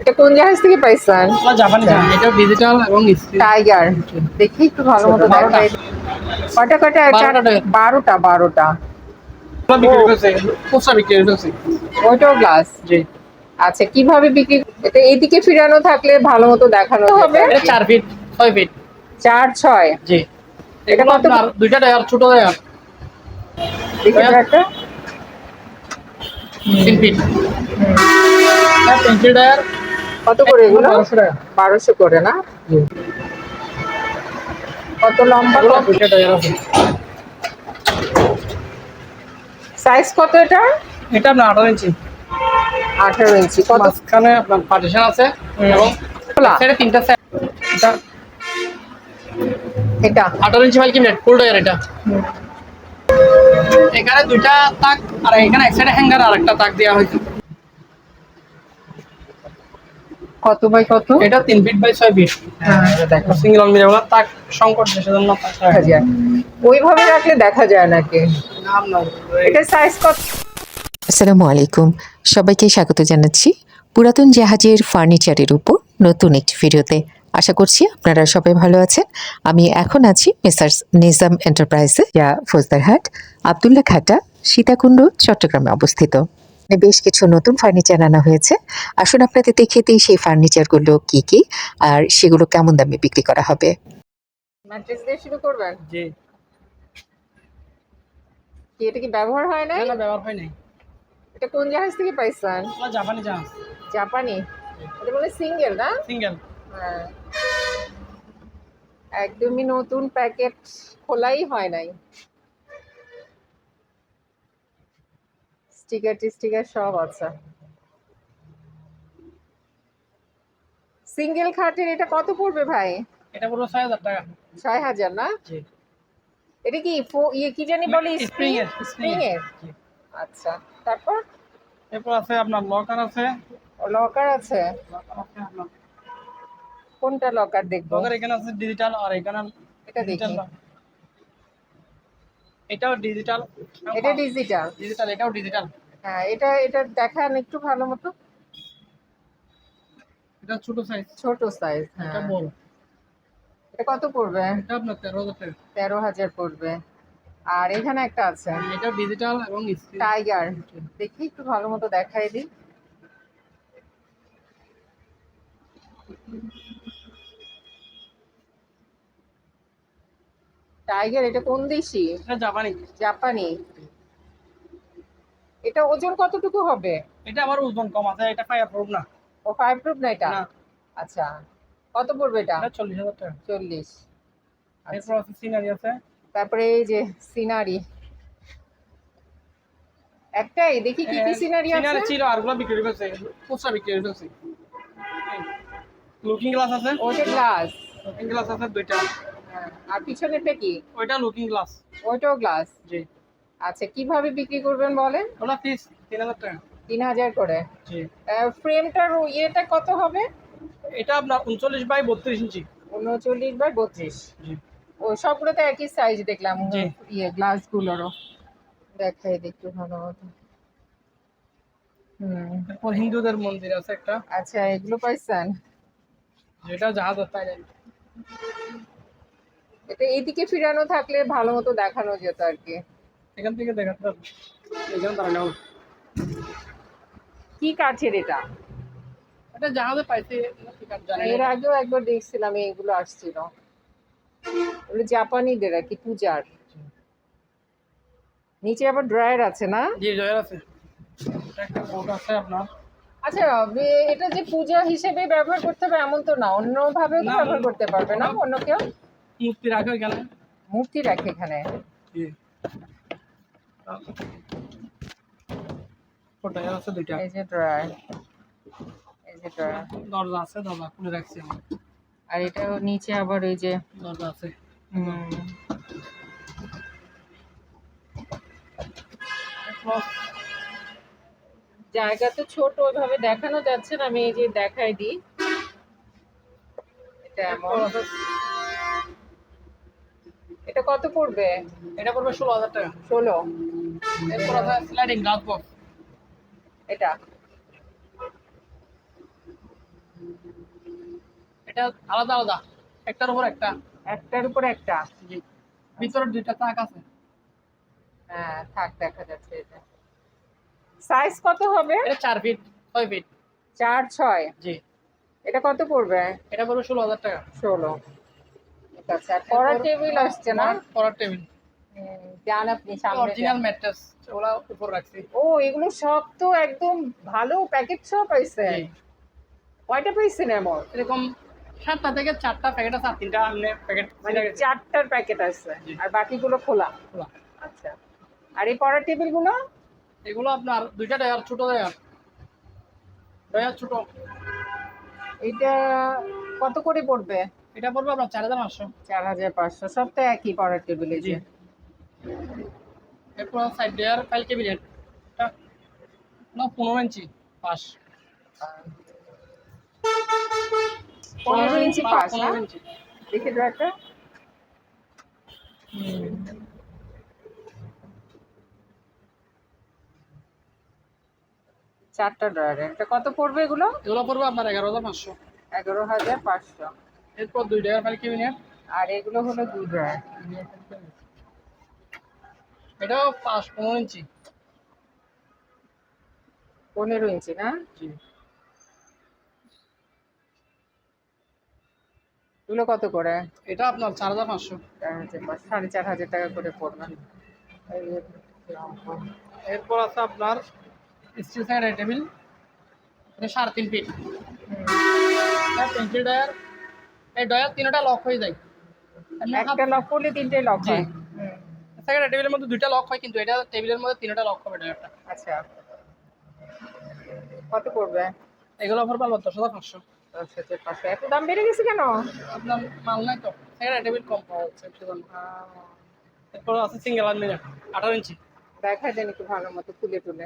এটা কোন জাহাজ থেকে পাইছেন? জাপানি জাহাজ। এটা ডিজিটাল এবং স্ক্রিন টাইগার দেখি একটু ভালো মতো। দেখাই কটা কটা বারোটা বারোটা ওইটাও গ্লাস জি। আচ্ছা কীভাবে বিক্রি এটা এইদিকে ফিরানো থাকলে ভালো মতো দেখানো হবে? এটা চার ফিট ছয় ফিট চার ছয়? জি। এটা কত? দুইটা টায়ার ছোট টায়ার। দেখি তো ভাইয়া? একটা। তিন ফিট পেন্সিল টায়ার। কত করে এগুলো? বারোশো করে না? কত লম্বা সাইজ কত এটা? এটা আপনার আঠারো ইঞ্চি। আঠারো ইঞ্চি। মাঝখানে আপনার পার্টিশন আছে এবং সাইডে তিনটা set। এটা এটা? আঠারো ইঞ্চি মাইল কিমনেট ফুল টায়ার এটা। এখানে দুইটা তাক আর এখানে এক সাইডে হ্যাঙ্গার আর একটা তাক দেওয়া হয়েছে। কত বাই কত? এটা তিন ফিট বাই ছয় ফিট। হ্যাঁ, দেখো সিঙ্গেল অন মিরর তাক সংকট সেজন্য তাক দেখা যায়। ওইভাবে রাখলে দেখা যায় নাকি নাম না এটা সাইজ কত? আসসালামু আলাইকুম। সবাইকে স্বাগত জানাচ্ছি পুরাতন জাহাজের ফার্নিচারের উপর নতুন একটি ভিডিওতে। আশা করছি আপনারা সবাই ভালো আছেন। আমি এখন আছি মেসার্স নিজাম এন্টারপ্রাইজে যা ফৌজদারহাট আবদুল্লাহ খাটা সীতাকুণ্ড চট্টগ্রামে অবস্থিত। বেশ কিছু নতুন ফার্নিচার আনা হয়েছে। আসুন আপনাদের দেখিয়ে দিই সেই ফার্নিচারগুলো কি কি আর সেগুলো কেমন দামে বিক্রি করা হবে। ম্যাট্রিক্স দিয়ে শুরু করবেন? জি। কি এটা কি ব্যবহার হয় না না না ব্যবহার হয় নাই। এটা কোন জাহাজ থেকে পাইছেন? জাপানি জাহাজ। জাপানি? এটা বলে সিঙ্গেল না? সিঙ্গেল হ্যাঁ। একদমই নতুন প্যাকেট খোলাই হয় নাই। স্টিকার টিস্টিকার সব আছে। সিঙ্গেল খাটের এটা কত পড়বে ভাই? এটা পুরো ছয় হাজার টাকা। ছয় হাজার না? জি। এটা কি ইয়ে কি জানি বলে স্প্রিং? এর, স্প্রিং এর আচ্ছা তারপর? এরপর আছে আপনার লকার আছে। লকার আছে। লকার আছে কোনটা লকার দেখব? লকার এখানে আছে ডিজিটাল আর এখানে এটা দেখি। এটাও ডিজিটাল এটা ডিজিটাল ডিজিটাল এটাও ডিজিটাল হ্যাঁ এটা এটা দেখান একটু ভালো মতো। এটা ছোট সাইজ ছোট সাইজ এটা হ্যাঁ বড়। এটা কত পড়বে? এটা আপনার তেরো হাজার টাকা। তেরো হাজার পড়বে। আর এখানে একটা আছে। এটা ডিজিটাল এবং টাইগার দেখি একটু ভালো মতো দেখাই দিই। টাইগার এটা কোন দেশি? এটা জাপানি। জাপানি। এটা ওজন কতটুকু হবে? এটা আবার ওজন কম আছে এটা ফায়ার প্রুফ না। ও ফাইভ প্রুফ না এটা? আচ্ছা কত পড়বে এটা? চল্লিশ হাজার টাকা। চল্লিশ। এরপর আছে সিনারি আছে। তারপরে এই যে সিনারি। একটাই দেখি কি কি সিনারি সিনারি আছে? ছিল আরগুলো বিক্রি করছে খুচরা বিক্রি করছে লুকিং গ্লাস আছে। ওটা গ্লাস লুকিং গ্লাস আছে দুইটা। আর পিছনেরটা কি? ওইটা লুকিং গ্লাস ওইটাও গ্লাস জি। আচ্ছা কীভাবে বিক্রি করবেন বলেন? ওটা পিস তিন হাজার টাকা। তিন হাজার করে। জি। ফ্রেমটার ইয়েটা কত হবে? এটা আপনার উনচল্লিশ বাই বত্রিশ ইঞ্চি। উনচল্লিশ বাই বত্রিশ। জি। ও সবগুলো তো একই সাইজ দেখলাম। ইয়ে গ্লাসগুলোরও দেখাই একটু ভালো মতো। হুম। এরপর হিন্দুদের মন্দির আছে একটা। আচ্ছা এগুলো পাইছেন? যেটা জাহাজ তাই এটা এইদিকে ফিরানো থাকলে ভালো মতো দেখানো যেত আর কি। এখান থেকে দেখাতে এখানে দাঁড়ানো কি কাঠের এটা? এটা জাহাজে জানি এর আগেও একবার দেখছিলাম এইগুলো আসছিল। জাপানিদের আর কি পূজার। নিচে আবার ড্রয়ার আছে না? জি আছে। একটা বোর্ড আছে আপনার। আচ্ছা এটা যে পূজা হিসেবে ব্যবহার করতে হবে এমন তো না। অন্য ভাবেও তো ব্যবহার করতে পারবে না অন্য কেউ? মূর্তি রাখে ওইখানে মূর্তি রাখে এখানে? জি। ওটা আছে দুইটা। এই যে ড্রয়ার। এই যে ড্রয়ার। দরজা আছে দরজা খুলে রাখছি আমি। আর এটা নিচে আবার ওই যে দরজা আছে। জায়গা তো ছোট ওইভাবে দেখানো যাচ্ছে না আমি এই যে দেখাই দিই। এটা এমন। এটা কত পড়বে? এটা পড়বে ষোলো হাজার টাকা। ষোলো। এরপর আছে স্লাইডিং গ্লাস বক্স এটা। এটা আলাদা আলাদা। একটার উপর একটা। একটার উপর একটা? জি। ভিতরে দুইটা তাক আছে। হ্যাঁ থাক দেখা যাচ্ছে এটা। সাইজ কত হবে? এটা চার ফিট ছয় ফিট চার ছয়। জি। এটা কত পড়বে? এটা পড়বে ষোলো হাজার টাকা। ষোলো। আছে আর পড়ার টেবিল আসছে না? পড়ার টেবিল যান আপনি সামনে অরিজিনাল ম্যাট্রেস ওগুলা উপর রাখছি। ও এগুলো সব তো একদম ভালো প্যাকেট সব পাইছে। জি। কয়টা পাইছেন এমন? এরকম সাতটা থেকে চারটা প্যাকেট আছে আর তিনটা আপনি প্যাকেট মানে চারটার প্যাকেট আছে আর বাকিগুলো খোলা? খোলা। আচ্ছা। আর এই পড়ার টেবিলগুলো এগুলো আপনার দুইটা ছোট এটা কত করে পড়বে? এটা পড়বে আপনার চার হাজার পাঁচশো। চার হাজার পাঁচশো সব তো একই পড়ার টেবিলে জি। এরপর সাইড টায়ার ফাইল ক্যাবিনেট না পনেরো ইঞ্চি পাশ পনেরো ইঞ্চি পাশ না? দেখে দাও একটা। চারটা ড্রয়ার এটা কত পড়বে এগুলো? এগুলো পড়বে আপনার এগারো হাজার পাঁচশো। এগারো হাজার পাঁচশো। এরপর দুই টায়ার ফাইল ক্যাবিনেট আর এগুলো হলো দুই ড্রয়ার এটাও পাঁচ পনেরো ইঞ্চি। পনেরো ইঞ্চি না? জি। এগুলো কত করে? এটা আপনার চার হাজার পাঁচশো। সাড়ে চার হাজার টাকা করে পড়বে। এরপর আছে আপনার স্টিল সাইড টেবিল সাড়ে তিন ফিট। পেন্সিল ডয়ার এই ডয়ার তিনটা লক হয়ে যায়। একটা লক করলে তিনটে লক হয়। সেকেন্ড টেবিলের মধ্যে দুইটা লক হয় কিন্তু এটা টেবিলের মধ্যে তিনটা লক হবে ডয়ারটা আচ্ছা। কত পড়বে? এগুলো পড়বে আবার দশ হাজার পাঁচশো। এত দাম বেড়ে গেছে কেন? আপনার মাল নাই তো। সেকেন্ড টেবিল কম পাওয়া যাচ্ছে এরপর আছে সিঙ্গেল আলমিরা আঠারো ইঞ্চি। দেখা দেন একটু ভালো মতো তুলে তুলে।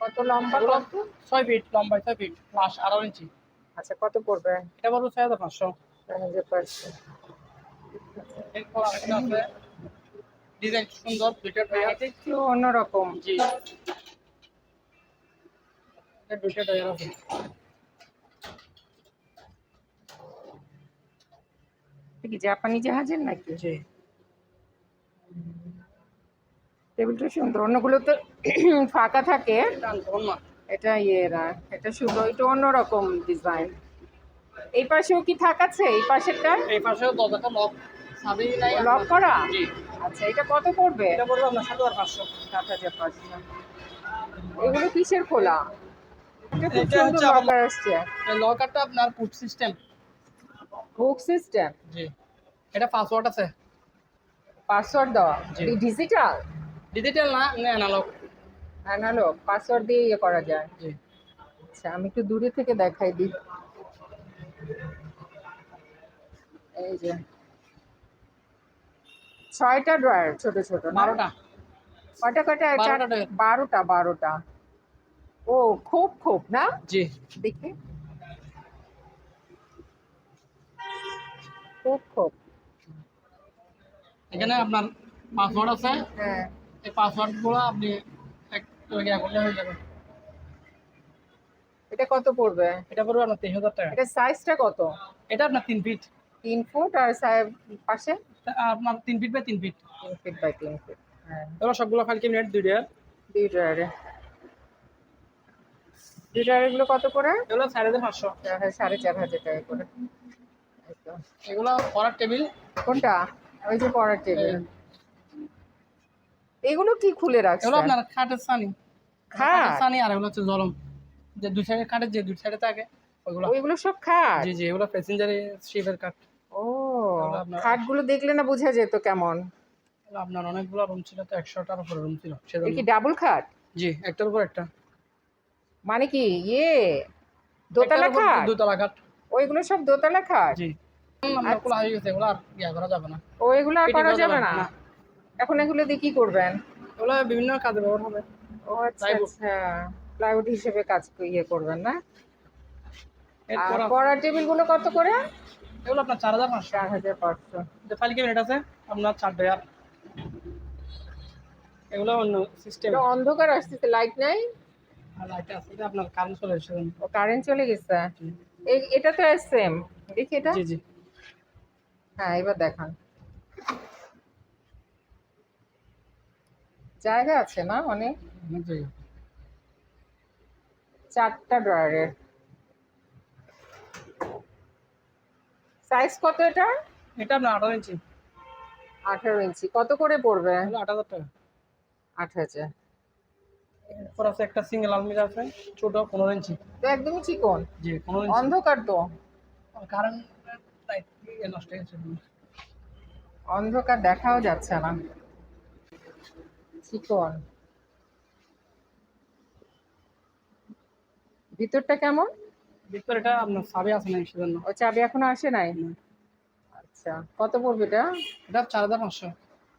কত লম্বা কত? ছয় ফিট লম্বায় ছয় ফিট প্লাস আঠারো ইঞ্চি। আচ্ছা কত পড়বে? এটা পড়বে ছয় হাজার পাঁচশো। এরপর আরেকটা আছে। ডিজাইন সুন্দর দুইটা টায়ার এটা একটু অন্যরকম। জি। এটা দুইটা টায়ার আছে। কি জাপানি জাহাজের নাকি? জি। টেবিলটা সুন্দর অন্যগুলো তো ফাঁকা থাকে। এটা ইয়েরা এটা শুধু এটা অন্যরকম ডিজাইন এই পাশেও কি থাক আছে? এই পাশেরটা? এই পাশে দরজাটা লক সাবি নাই লক করা? জি। আচ্ছা এটা কত পড়বে? এটা পড়বে আপনার এগুলো কিসের খোলা? এটা হচ্ছে লকার আসছে। লকারটা আপনার পুট সিস্টেম হুক সিস্টেম জি। এটা পাসওয়ার্ড আছে? পাসওয়ার্ড দেওয়া। ডিজিটাল ডিজিটাল না অ্যানালগ অ্যানালগ পাসওয়ার্ড দিয়ে ইয়ে করা যায়। জি। আচ্ছা আমি একটু দূরে থেকে দেখাই দিই। এই যে। ছয়টা ড্রয়ার ছোট ছোট? বারোটা। কয়টা কয়টা? বারোটা বারোটা বারোটা। ও খুব খুব না? জি। দেখি। খুব খুব। এখানে আপনার পাসওয়ার্ড আছে। হ্যাঁ। এই পাসওয়ার্ডগুলো আপনি করলে হয়ে যাবে। এটা কত পড়বে? এটা পড়বে আপনার তেইশ হাজার টাকা। এটা সাইজটা কত? এটা আপনার তিন ফিট তিন ফুট আর পাশে? আপনার তিন ফিট বাই তিন ফিট তিন ফিট বাই তিন ফিট হ্যাঁ। এগুলো সবগুলো ফাইল ক্যাবিনেট দুইটা দুই ড্রয়ারে দুই ড্রয়ারগুলো কত করে এগুলো সাড়ে হাজার পাঁচশো। হাজার- সাড়ে চার হাজার টাকা করে। এগুলো পড়ার টেবিল। কোনটা? ওই যে পড়ার টেবিল এগুলো কি খুলে এগুলো আপনার খাটের সানি। খাট? খাটের সানি আর এগুলো হচ্ছে জলম। যে দুই সাইডে খাটের যে দুই সাইডে থাকে ওইগুলো। ওইগুলো সব খাট? জি জি এগুলো প্যাসেঞ্জারে শিপের কাঠ ও খাটগুলো দেখলে না বোঝা যেত কেমন? আপনার অনেকগুলো রুম ছিল তো একশোটার উপরে রুম ছিল সেজন্য কি ডাবল খাট? জি একটার উপর একটা। মানে কি? ইয়ে দোতলা খাট? দুতলা খাট। ওইগুলো সব দোতলা খাট? জি। খোলা হয়ে গেছে এগুলো আর ইয়া করা যাবে না। ও এগুলো আর করা করা যাবে যাবে না? না। এখন এগুলো দিয়ে কি করবেন? বিভিন্ন কাজে ব্যবহার হবে। ও আচ্ছা আচ্ছা। প্লাইউড হিসেবে কাজ ইয়ে করবেন না? আর পড়ার টেবিলগুলো কত করে? এগুলো আপনার চার হাজার পাঁচশো। চার হাজার পাঁচশো। যে ফাইল ক্যাবিনেট আছে আপনার চার ডয়ার এগুলো অন্য সিস্টেম অন্ধকার আসতেছে লাইট নাই? লাইট আপনার কারেন্ট চলে ও কারেন্ট চলে গেছে। এই এটা তো সেম দেখি এটা। জি জি। হ্যাঁ এবার দেখান। জায়গা আছে না অনেক চারটা ড্রয়ারের সাইজ কত এটা? এটা আপনার আঠারো ইঞ্চি। আঠারো ইঞ্চি। কত করে পড়বে? আট হাজার টাকা। আট হাজার। এরপর আছে একটা সিঙ্গেল আলমিরা আছে ছোট পনেরো ইঞ্চি। তো একদমই চিকন? জি পনেরো ইঞ্চি। অন্ধকার তো। লাইট নষ্ট হয়ে গেছে অন্ধকার দেখাও যাচ্ছে না। চিকন ভিতরটা কেমন? ভিতরে এটা আপনার সাবে আছে না সেজন্য। ও চাবি এখনও আসে নাই? আচ্ছা কত পড়বে এটা? এটা চার হাজার পাঁচশো।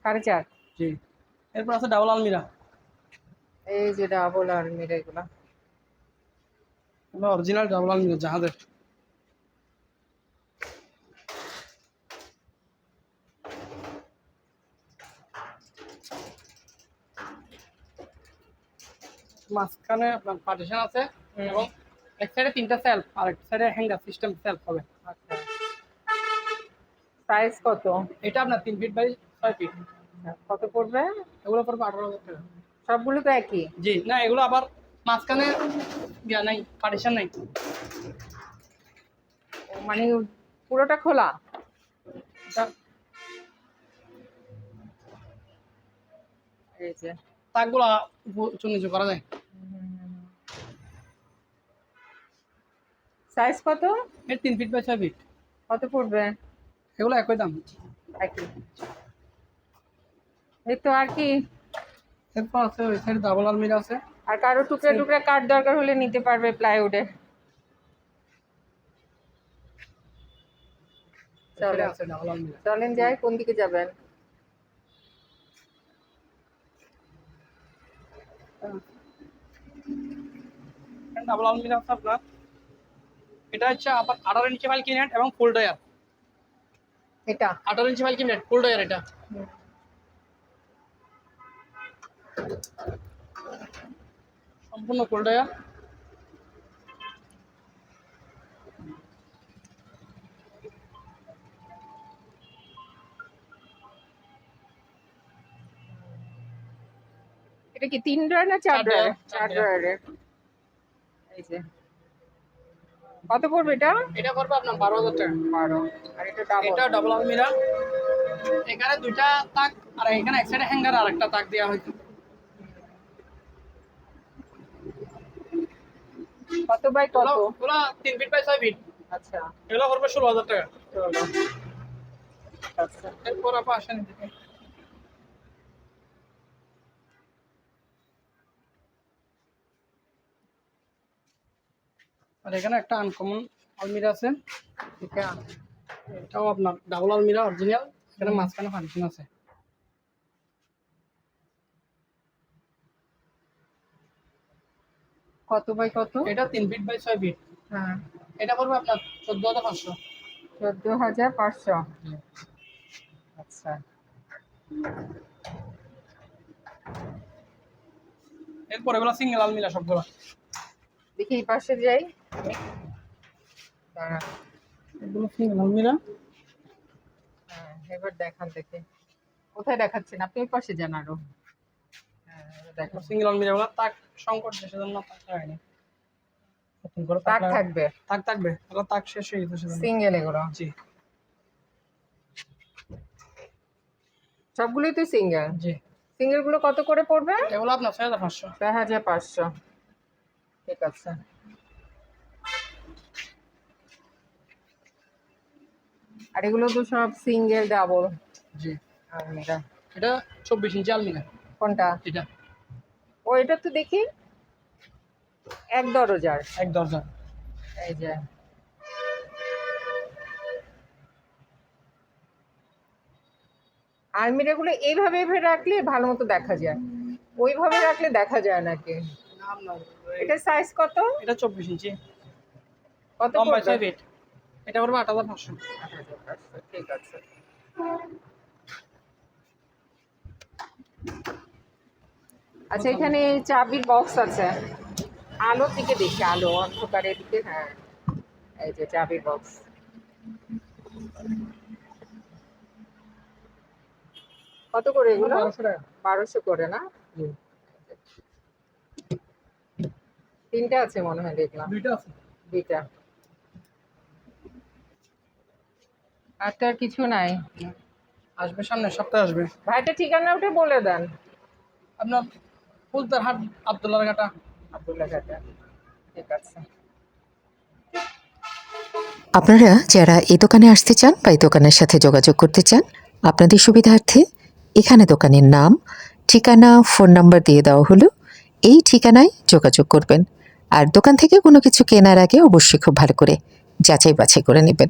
সাড়ে চার? জি। এরপর আছে ডাবল আলমিরা। এই যে ডাবল আর মিরা এগুলা অরিজিনাল ডাবল আলমিরা জাহাজের। মাঝখানে আপনার পার্টিশন আছে এবং এক সাইডে তিনটা সেলফ আর এক সাইডে হ্যাঙ্গার সিস্টেম সেলফ হবে। আচ্ছা। সাইজ কত? এটা আপনার তিন ফিট বাই ছয় ফিট আচ্ছা, কত পড়বে? এগুলো পড়বে আঠারো হাজার টাকা। সবগুলো তো একই? জি না এগুলো আবার মাঝখানে ইয়া নাই পার্টিশন নাই। মানে পুরোটা খোলা? এই যে। তাকগুলো উঁচু নিচু করা যায়। সাইজ কত? এর তিন ফিট বা ছয় ফিট কত পড়বে? এগুলো একই দাম। একই। এই তো আর কি। এরপর আছে ওই সাইডে ডাবল আলমিরা আছে। আর কারও টুকরা টুকরা কাঠ দরকার হলে নিতে পারবে প্লাইউডে চলে আছে ডাবল আলমিরা চলেন যাই কোন দিকে যাবেন? ডাবল আলমিরা আছে আপনার এটা হচ্ছে আবার আঠারো ইঞ্চি ফাইল কিনেট এবং ফুল ডয়ার এটা? আঠারো inch file cabinet full drawer এটা। সম্পূর্ণ ফুল ডয়ার এটা কি তিন ড্রয়ার না চার ড্রয়ার চার চার ড্রয়ারের এই যে। কত পড়বে এটা? এটা করবে আপনার বারো হাজার টাকা। বারো। আর এটা ডাবল এটা ডাবল আলমিরা এখানে দুইটা তাক আর এখানে এক সাইডে হ্যাঙ্গার আর একটা তাক দেওয়া হয়েছে। কত বাই কত? তিন ফিট বাই ছয় ফিট আচ্ছা। এগুলো করবে ষোলো হাজার টাকা। চলো আচ্ছা। এরপর আপা আসেন এদিকে। আর এখানে একটা আনকমন আলমিরা আছে। এটা এটাও আপনার ডাবল আলমিরা অরিজিনাল এখানে মাঝখানে ফাংশন আছে। কত বাই কত? এটা তিন ফিট বাই ছয় ফিট হ্যাঁ। এটা পড়বে আপনার চোদ্দ হাজার পাঁচশো। চোদ্দ হাজার পাঁচশো। আচ্ছা। এরপর এগুলো সিঙ্গেল আলমিরা সবগুলো। দেখি এই পাশে যাই। এগুলো হ্যাঁ এবার দেখান দেখে। কোথায় দেখাচ্ছেন? আপনি ওই পাশে যান আরও। হ্যাঁ দেখো সিঙ্গেল আলমিরা গুলো তাক সংকট দেশের তাক হয়নি। তাক থাকবে? তাক থাকবে এগুলো তাক শেষ হয়ে গেছে সিঙ্গেল এগুলো? জি। সবগুলোই তো সিঙ্গেল? জি। সিঙ্গেলগুলো কত করে পড়বে? এগুলো আপনার ছয় হাজার পাঁচশো। ছয় হাজার পাঁচশো। ঠিক আছে। আর এগুলো তো সব সিঙ্গেল ডাবল। জি আলমিরা। এটা চব্বিশ ইঞ্চি আলমিরা। কোনটা? এটা। ও এটা তো দেখি এক দরজার। এক দরজা। এই যে। আলমিরা গুলো এইভাবে এইভাবে রাখলে ভালো মতো দেখা যায়। ওইভাবে রাখলে দেখা যায় নাকি এটা সাইজ কত? এটা চব্বিশ ইঞ্চি। কত পড়বে? এটা পড়বে আট হাজার পাঁচশো। ঠিক আছে। আচ্ছা এখানে চাবির বক্স আছে। আলোর দিকে দেখি আলো অন্ধকারের দিকে হ্যাঁ এই যে চাবির বক্স কত করে এগুলো? বারোশো বারোশো করে না? তিনটা আছে মনে হয় দেখলাম। দুইটা আছে। দুইটা। আর তো আর কিছু নাই। আসবে সামনে সপ্তাহে আসবে। ভাইটা ঠিকানা ওটা বলে দেন। আপনার ফুলতার হাট আবদুল্লার ঘাটা। আব্দুল্লাহ ঘাটা। ঠিক আছে। আপনারা যারা এই দোকানে আসতে চান বা এই দোকানের সাথে যোগাযোগ করতে চান আপনাদের সুবিধার্থে এখানে দোকানের নাম ঠিকানা ফোন নাম্বার দিয়ে দেওয়া হলো। এই ঠিকানায় যোগাযোগ করবেন। আর দোকান থেকে কোনো কিছু কেনার আগে অবশ্যই খুব ভালো করে যাচাই বাছাই করে নেবেন।